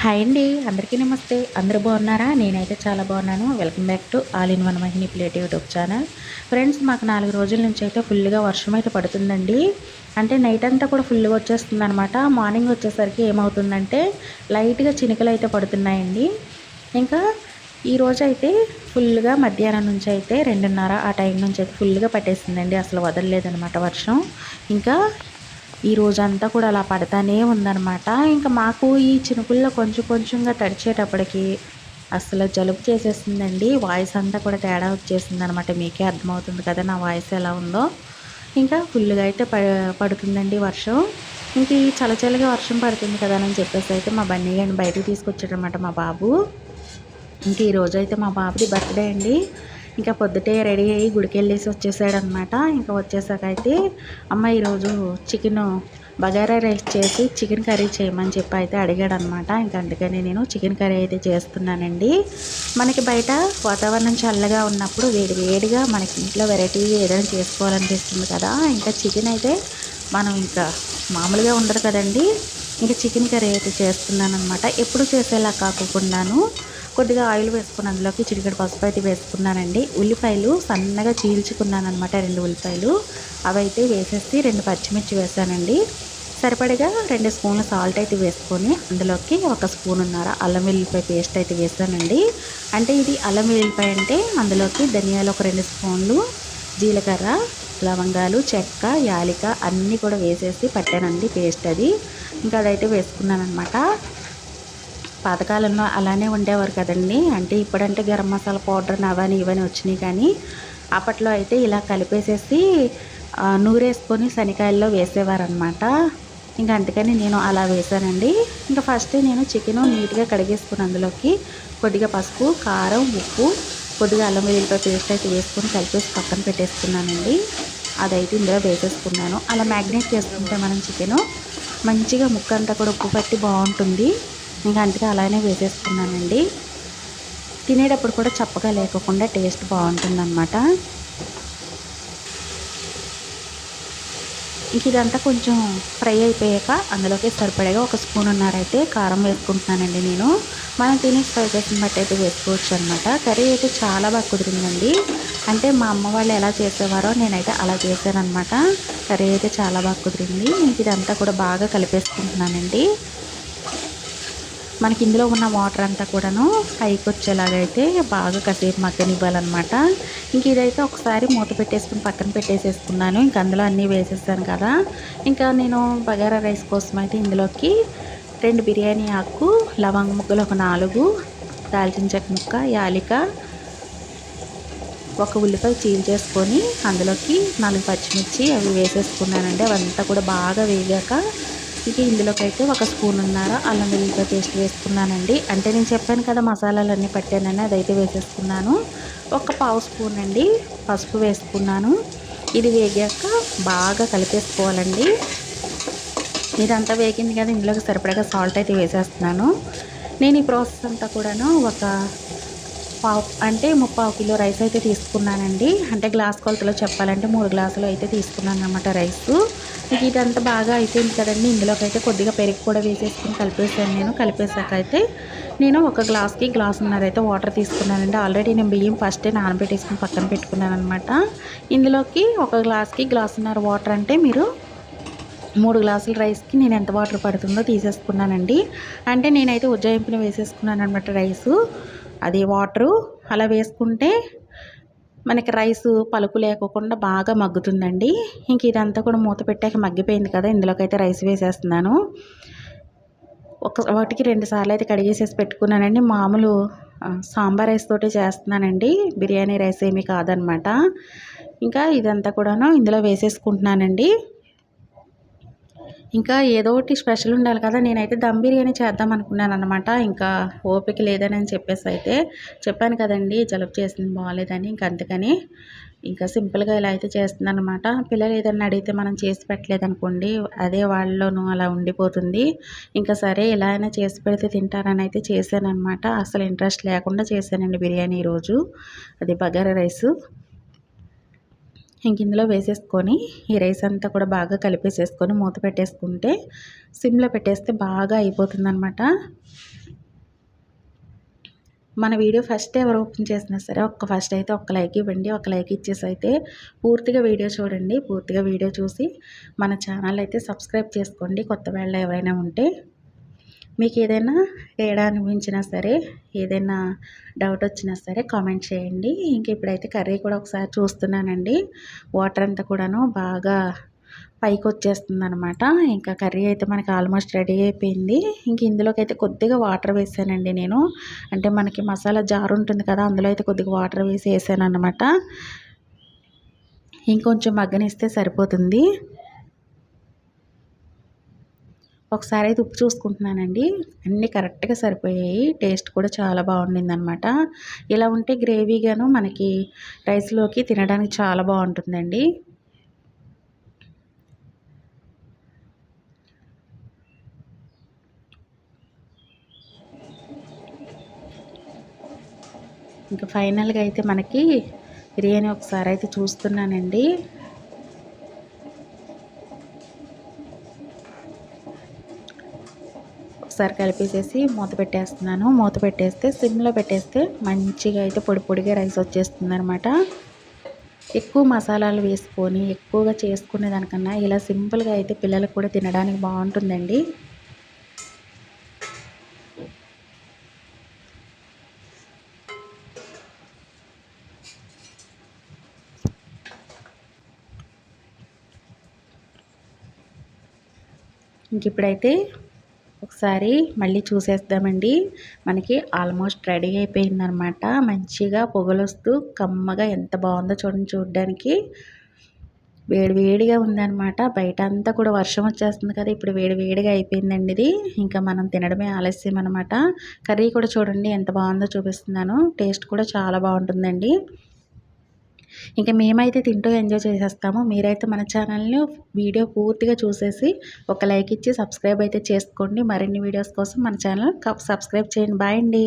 Hi అండి అందరికీ నమస్తే. అందరూ బాగున్నారా? నేనైతే చాలా బాగున్నాను. Welcome back to all in one Mahini plate YouTube channel friends మాకు నాలుగు రోజుల నుంచి అయితే ఫుల్గా వర్షం అయితే పడుతుందండి. అంటే నైట్ అంతా కూడా ఫుల్గా వచ్చేస్తుంది అనమాట మార్నింగ్ వచ్చేసరికి ఏమవుతుందంటే లైట్గా చినుకలు అయితే పడుతున్నాయండి. ఇంకా ఈరోజు అయితే ఫుల్గా మధ్యాహ్నం నుంచి అయితే రెండున్నర ఆ టైం నుంచి అయితే ఫుల్గా పట్టేసిందండి అసలు వదలలేదనమాట వర్షం. ఇంకా ఈ రోజంతా కూడా అలా పడతానే ఉందన్నమాట. ఇంకా మాకు ఈ చినుకుల్లో కొంచెం కొంచెంగా తడిచేటప్పటికి అసలు జలుబు చేసేసిందండి వాయిస్ అంతా కూడా తేడా వచ్చేసింది అనమాట మీకే అర్థమవుతుంది కదా నా వాయిస్ ఎలా ఉందో. ఇంకా ఫుల్గా అయితే పడుతుందండి వర్షం. ఇంక ఈ చలచలిగా వర్షం పడుతుంది కదా అని చెప్పేసి అయితే మా బన్నీ గారిని బయటకు తీసుకొచ్చాడనమాట మా బాబు. ఇంక ఈరోజు అయితే మా బాబుది బర్త్డే అండి. ఇంకా పొద్దుటే రెడీ అయ్యి గుడికి వెళ్ళేసి వచ్చేసాడనమాట. ఇంకా వచ్చేసాక అయితే అమ్మ ఈరోజు చికెన్ బగారా రైస్ చేసి చికెన్ కర్రీ చేయమని చెప్పి అయితే అడిగాడు అనమాట ఇంకా అందుకని నేను చికెన్ కర్రీ అయితే చేస్తున్నానండి. మనకి బయట వాతావరణం చల్లగా ఉన్నప్పుడు వేడి వేడిగా మనకి ఇంట్లో వెరైటీ ఏదైనా చేసుకోవాలనిపిస్తుంది కదా. ఇంకా చికెన్ అయితే మనం ఇంకా మామూలుగా ఉండదు కదండి. ఇంకా చికెన్ కర్రీ అయితే చేస్తున్నాను అనమాట ఎప్పుడు చేసేలా కాకుండాను కొద్దిగా ఆయిల్ వేసుకుని అందులోకి చిటికెడు పసుపు అయితే వేసుకున్నానండి. ఉల్లిపాయలు సన్నగా చీల్చుకున్నాను అనమాట రెండు ఉల్లిపాయలు. అవి అయితే వేసేసి రెండు పచ్చిమిర్చి వేసానండి. సరిపడగా రెండు స్పూన్ల సాల్ట్ అయితే వేసుకొని అందులోకి ఒక స్పూన్ ఉన్నారా అల్లం వెల్లిపాయ పేస్ట్ అయితే వేసానండి. అంటే ఇది అల్లం వెల్లిపాయ అంటే అందులోకి ధనియాలు ఒక రెండు స్పూన్లు జీలకర్ర లవంగాలు చెక్క యాలిక అన్నీ కూడా వేసేసి పట్టానండి పేస్ట్ అది. ఇంకా అదైతే వేసుకున్నాను అనమాట పాతకాలంలో అలానే ఉండేవారు కదండి. అంటే ఇప్పుడంటే గరం మసాలా పౌడర్ అవని ఇవని వచ్చినాయి కానీ అప్పట్లో అయితే ఇలా కలిపేసేసి నూరేసుకొని శనికాయల్లో వేసేవారనమాట ఇంకా అందుకని నేను అలా వేసానండి ఇంకా ఫస్ట్ నేను చికెన్ నీట్గా కడిగేసుకుని అందులోకి కొద్దిగా పసుపు కారం ఉప్పు కొద్దిగా అల్లం వెల్లుల్లిపాయ పేస్ట్ అయితే వేసుకొని కలిపేసి పక్కన పెట్టేసుకున్నానండి. అదైతే ఇందులో వేసేసుకున్నాను. అలా మ్యాగ్నేట్ చేసుకుంటే మనం చికెను మంచిగా ముక్క అంతా కూడా ఉప్పు పట్టి బాగుంటుంది. ఇంకా అందుకే అలానే వేసేసుకున్నానండి. తినేటప్పుడు కూడా చప్పగా లేకుండా టేస్ట్ బాగుంటుందన్నమాట. ఇంక ఇదంతా కొంచెం ఫ్రై అయిపోయాక అందులోకి సరిపడగా ఒక స్పూన్ ఉన్నారైతే కారం వేసుకుంటున్నానండి నేను. మనం తినే స్పైసెస్ని బట్టి అయితే వేసుకోవచ్చు అనమాట కర్రీ అయితే చాలా బాగా కుదిరిందండి. అంటే మా అమ్మ వాళ్ళు ఎలా చేసేవారో నేనైతే అలా చేశాను అనమాట కర్రీ అయితే చాలా బాగా కుదిరింది. ఇంక ఇదంతా కూడా బాగా కలిపేసుకుంటున్నానండి. మనకి ఇందులో ఉన్న వాటర్ అంతా కూడాను పైకి వచ్చేలాగైతే బాగా కాసేపు మగ్గనివ్వాలన్నమాట. ఇంక ఇదైతే ఒకసారి మూత పెట్టేసుకుని పక్కన పెట్టేసేసుకున్నాను. ఇంక అందులో అన్నీ వేసేసాను కదా. ఇంకా నేను బగారా రైస్ కోసం అయితే ఇందులోకి రెండు బిర్యానీ ఆకు లవంగ ముక్కలు ఒక నాలుగు దాల్చిన చెక్క ముక్క యాలిక ఒక ఉల్లిపాయ చీల్చేసుకొని అందులోకి నాలుగు పచ్చిమిర్చి అవి వేసేసుకున్నానండి. అవంతా కూడా బాగా వేగాక ఇక ఇందులోకి అయితే ఒక స్పూన్ ఉన్నారు? అల్లం వెల్లుల్లిపాయ పేస్ట్ వేసుకున్నానండి అంటే నేను చెప్పాను కదా మసాలాలన్నీ పట్టానని అదైతే వేసేసుకున్నాను. ఒక పావు స్పూన్ అండి పసుపు వేసుకున్నాను. ఇది వేగాక బాగా కలిపేసుకోవాలండి. ఇదంతా వేగింది కదా ఇందులోకి సరిపడగా సాల్ట్ అయితే వేసేస్తున్నాను. నేను ఈ ప్రాసెస్ అంతా కూడాను ఒక పావు అంటే ముప్పావు కిలో రైస్ అయితే తీసుకున్నానండి. అంటే గ్లాస్ కొలతలో చెప్పాలంటే మూడు గ్లాసులు అయితే తీసుకున్నాను అనమాట రైస్. ఇక ఇదంతా బాగా అయిపోయింది కదండి. ఇందులోకి అయితే కొద్దిగా పెరుగు కూడా వేసేసుకుని కలిపేసాను నేను. కలిపేసాక అయితే నేను ఒక గ్లాస్కి గ్లాస్ ఉన్నారైతే వాటర్ తీసుకున్నానండి. ఆల్రెడీ నేను బియ్యం ఫస్టే నానబెట్టేసుకుని పక్కన పెట్టుకున్నాను అనమాట ఇందులోకి ఒక గ్లాస్కి గ్లాసున్నర వాటర్ అంటే మీరు మూడు గ్లాసుల రైస్కి నేను ఎంత వాటర్ పడుతుందో తీసేసుకున్నానండి. అంటే నేనైతే ఉజ్జాయింపుని వేసేసుకున్నాను అనమాట రైసు. అది వాటరు. అలా వేసుకుంటే మనకి రైస్ పలుకు లేకోకుండా బాగా మగ్గుతుందండి. ఇంక ఇదంతా కూడా మూత పెట్టాక మగ్గిపోయింది కదా ఇందులోకైతే రైస్ వేసేస్తున్నాను. ఒక వాటికి రెండు సార్లు అయితే కడిగేసేసి పెట్టుకున్నానండి. మామూలు సాంబార్ రైస్ తోటి చేస్తున్నానండి. బిర్యానీ రైస్ ఏమీ కాదనమాట. ఇంకా ఇదంతా కూడాను ఇందులో వేసేసుకుంటున్నానండి. ఇంకా ఏదో ఒకటి స్పెషల్ ఉండాలి కదా నేనైతే దమ్ బిర్యానీ చేద్దాం అనుకున్నాను అనమాట ఇంకా ఓపిక లేదని చెప్పేసి అయితే చెప్పాను కదండి జలుబు చేసింది బాగాలేదని ఇంక అందుకని ఇంకా సింపుల్గా ఇలా అయితే చేస్తుంది అనమాట పిల్లలు ఏదైనా అడిగితే మనం చేసి పెట్టలేదనుకోండి అదే వాళ్ళలోనూ అలా ఉండిపోతుంది. ఇంకా సరే ఇలా అయినా చేసి పెడితే తింటారని అయితే చేశాను అనమాట అసలు ఇంట్రెస్ట్ లేకుండా చేశానండి బిర్యానీ ఈరోజు. అది బగారా రైసు. ఇంక ఇందులో వేసేసుకొని ఈ రైస్ అంతా కూడా బాగా కలిపేసేసుకొని మూత పెట్టేసుకుంటే సిమ్లో పెట్టేస్తే బాగా అయిపోతుందనమాట మన వీడియో ఫస్ట్ ఎవరు ఓపెన్ చేసినా సరే ఒక్క ఫస్ట్ అయితే ఒక్క లైక్ ఇవ్వండి ఒక లైక్ ఇచ్చేసి అయితే పూర్తిగా వీడియో చూడండి పూర్తిగా వీడియో చూసి మన ఛానల్ అయితే సబ్స్క్రైబ్ చేసుకోండి. కొత్త వేళ్ళ ఎవరైనా ఉంటే మీకు ఏదైనా తేడా అనిపించినా సరే ఏదైనా డౌట్ వచ్చినా సరే కామెంట్ చేయండి. ఇంక ఇప్పుడైతే కర్రీ కూడా ఒకసారి చూస్తున్నానండి. వాటర్ అంతా కూడాను బాగా పైకి వచ్చేస్తుంది అనమాట ఇంకా కర్రీ అయితే మనకి ఆల్మోస్ట్ రెడీ అయిపోయింది. ఇంక ఇందులోకి అయితే కొద్దిగా వాటర్ వేసానండి నేను. అంటే మనకి మసాలా జారు ఉంటుంది కదా అందులో అయితే కొద్దిగా వాటర్ వేసి వేసాను అనమాట ఇంకొంచెం మగ్గనిస్తే సరిపోతుంది. ఒకసారి అయితే ఉప్పు చూసుకుంటున్నానండి. అన్నీ కరెక్ట్గా సరిపోయాయి. టేస్ట్ కూడా చాలా బాగుండింది అనమాట ఇలా ఉంటే గ్రేవీగాను మనకి రైస్లోకి తినడానికి చాలా బాగుంటుందండి. ఇంకా ఫైనల్గా అయితే మనకి బిర్యానీ ఒకసారి అయితే చూస్తున్నానండి. ఒకసారి కలిపేసేసి మూత పెట్టేస్తున్నాను. మూత పెట్టేస్తే సిమ్లో పెట్టేస్తే మంచిగా అయితే పొడి పొడిగా రైస్ వచ్చేస్తుంది అనమాట ఎక్కువ మసాలాలు వేసుకొని ఎక్కువగా చేసుకునే దానికన్నా ఇలా సింపుల్గా అయితే పిల్లలకు కూడా తినడానికి బాగుంటుందండి. ఇంక ఇప్పుడైతే ఒకసారి మళ్ళీ చూసేద్దామండి. మనకి ఆల్మోస్ట్ రెడీ అయిపోయిందనమాట మంచిగా పొగలొస్తూ కమ్మగా ఎంత బాగుందో చూడండి చూడడానికి. వేడివేడిగా ఉందన్నమాట. బయట అంతా కూడా వర్షం వచ్చేస్తుంది కదా ఇప్పుడు వేడివేడిగా అయిపోయిందండి ఇది. ఇంకా మనం తినడమే ఆలస్యం అనమాట కర్రీ కూడా చూడండి ఎంత బాగుందో చూపిస్తున్నాను. టేస్ట్ కూడా చాలా బాగుంటుందండి. ఇంకా మేమైతే తింటూ ఎంజాయ్ చేసేస్తాము. మీరైతే మన ఛానల్ని వీడియో పూర్తిగా చూసేసి ఒక లైక్ ఇచ్చి సబ్స్క్రైబ్ అయితే చేసుకోండి. మరిన్ని వీడియోస్ కోసం మన ఛానల్ సబ్స్క్రైబ్ చేయండి. బాయ్ అండి.